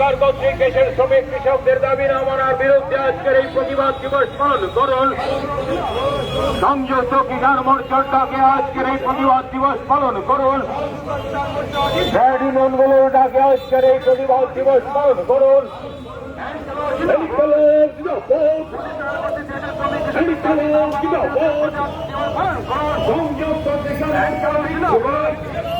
সরকার কর্তৃক দেশের শ্রমিক কৃষকদের দাবি না মানার বিরুদ্ধে আজকের এই প্রতিবাদ দিবস পালন করুন সংযুক্ত কিষাণ মোর্চার ডাকে আজকের এই প্রতিবাদ দিবস পালন করুন ট্রেড ইউনিয়নগুলোর ডাকে আজকের এই প্রতিবাদ দিবস পালন করুন! সংযুক্ত কিষাণ মোর্চার!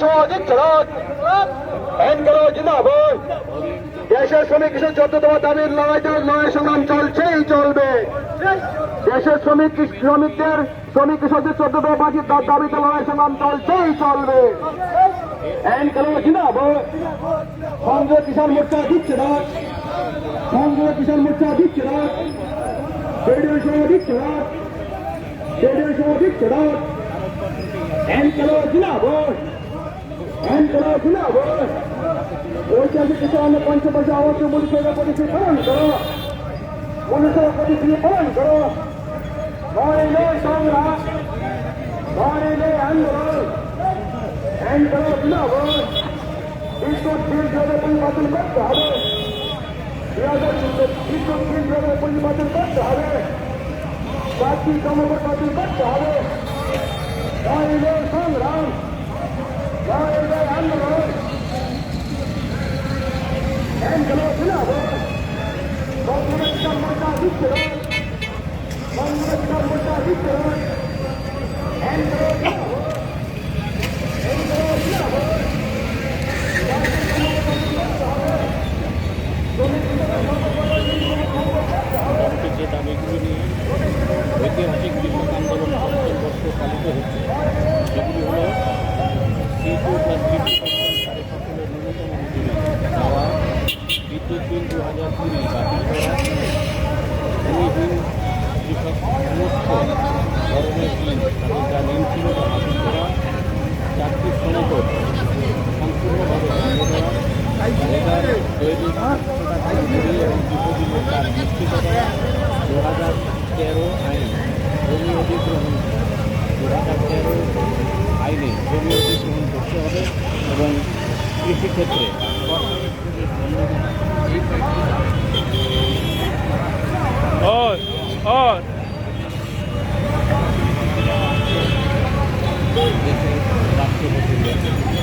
সহ জিতছে রাত এনকেলো জিন্দাবাদ দেশের শ্রমিক কৃষক চোদ্দতম দাবির লড়াই লড়াই সংগ্রাম চলছেই চলবে দেশের শ্রমিক শ্রমিকদের শ্রমিক কৃষকদের চোদ্দতম বাকি দাবিতে লড়াই সংগ্রাম চলছেই চলবে এনকেলো জিন্দাবাদ সংযোগ কিষাণ মোর্চা দিচ্ছে না সংযোগ কিষাণ মোর্চা দিচ্ছে না দিচ্ছে না ট্রেডের সহ দিচ্ছে না এনকেলো জিন্দাবাদ এনকেলো জিন্দাবাদ ঐতিহাসিক কিষাণ পঞ্চবর্ষ আবাস মূল্য পরিস্থিতি পালন করো উনিশশো পরিস্থিতি পালন করো নইলে সংগ্রাম নইলে আন্দোলন এনকেলো জিন্দাবাদ বিদ্যুৎ বিল হিসাবে পরিবর্তন করতে হবে বিদ্যুৎ বিল হিসাবে পরিবর্তন করতে হবে চাকরি কর্মকর্তা বাতিল করতে হবে নইলে সংগ্রাম নইলে আন্দোলন এনকেলো তেরো আইন জমি অধিগ্রহণ দু হাজার তেরো আইনে জমি অধিগ্রহণ হবে এবং কৃষিক্ষেত্রে और देखिए